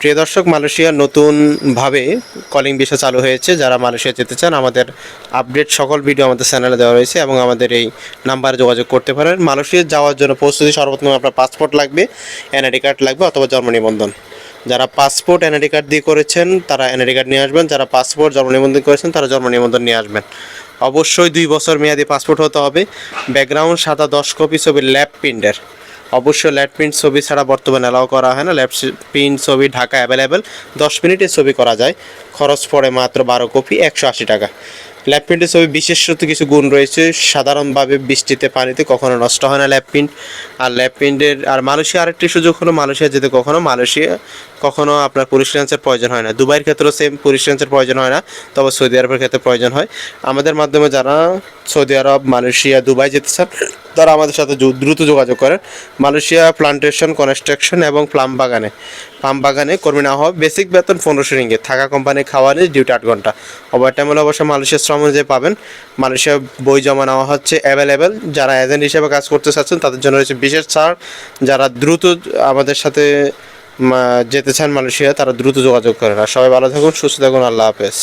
প্রিয় দর্শক মালয়েশিয়ার নতুনভাবে কলিং বিষয় চালু হয়েছে। যারা মালয়েশিয়া যেতে চান, আমাদের আপডেট সকল ভিডিও আমাদের চ্যানেলে দেওয়া রয়েছে এবং আমাদের এই নাম্বারে যোগাযোগ করতে পারেন। মালয়েশিয়া যাওয়ার জন্য প্রস্তুতি সর্বপ্রথম আপনার পাসপোর্ট লাগবে এনআইডি কার্ড লাগবে অথবা জন্ম নিবন্ধন। যারা পাসপোর্ট এনআইডি কার্ড দিয়ে করেছেন, তারা এনআইডি কার্ড নিয়ে আসবেন। যারা পাসপোর্ট জন্ম নিবন্ধন করেছেন, তারা জন্ম নিবন্ধন নিয়ে আসবেন। অবশ্যই দুই বছর মেয়াদি পাসপোর্ট হতে হবে। ব্যাকগ্রাউন্ড সাদা দশ কপি ছবি ল্যাব প্রিন্টের। অবশ্যই ল্যাট প্রিন্ট ছবি ছাড়া বর্তমানে অ্যালাউ করা হয় না। ল্যাট প্রিন্ট ছবি ঢাকা অ্যাভেলেবেল দশ মিনিটের ছবি করা যায়। খরচ পড়ে মাত্র বারো কপি, একশো আশি টাকা। ল্যাব প্রিন্টের ছবি বিশেষত কিছু গুণ রয়েছে। সাধারণভাবে বৃষ্টিতে পানিতে কখনো নষ্ট হয় না ল্যাব প্রিন্ট আর ল্যাব প্রিন্টের আর মালয়েশিয়া আরেকটি সুযোগ হলো মালয়েশিয়া যেতে কখনো মালয়েশিয়া কখনো আপনার পুলিশ প্রয়োজন হয় না। দুবাইয়ের ক্ষেত্রেও সেম পুলিশ প্রয়োজন হয় না, তবে সৌদি আরবের ক্ষেত্রে প্রয়োজন হয়। আমাদের মাধ্যমে যারা সৌদি আরব, মালয়েশিয়া, দুবাই যেতে চান, তারা আমাদের সাথে দ্রুত যোগাযোগ করেন। মালয়েশিয়া প্লান্টেশন কনস্ট্রাকশন এবং প্লাম বাগানে। প্লাম বাগানে কর্মী না হওয়া বেসিক বেতন পনেরোশো রিঙ্গে থাকা কোম্পানি খাওয়ানি ডিউটি আট ঘণ্টা। ওভার টাইম হলে অবশ্যই মালয়েশিয়া শ্রম অনুযায়ী পাবেন। মালয়েশিয়া বই জমা নেওয়া হচ্ছে অ্যাভেলেবেল যারা এজেন্ট হিসেবে কাজ করতে চাচ্ছেন, তাদের জন্য রয়েছে বিশেষ ছাড়। যারা দ্রুত আমাদের সাথে যেতে চান মালয়েশিয়া, তারা দ্রুত যোগাযোগ করেন। আর সবাই ভালো থাকুন, সুস্থ থাকুন, আল্লাহ হাফেজ।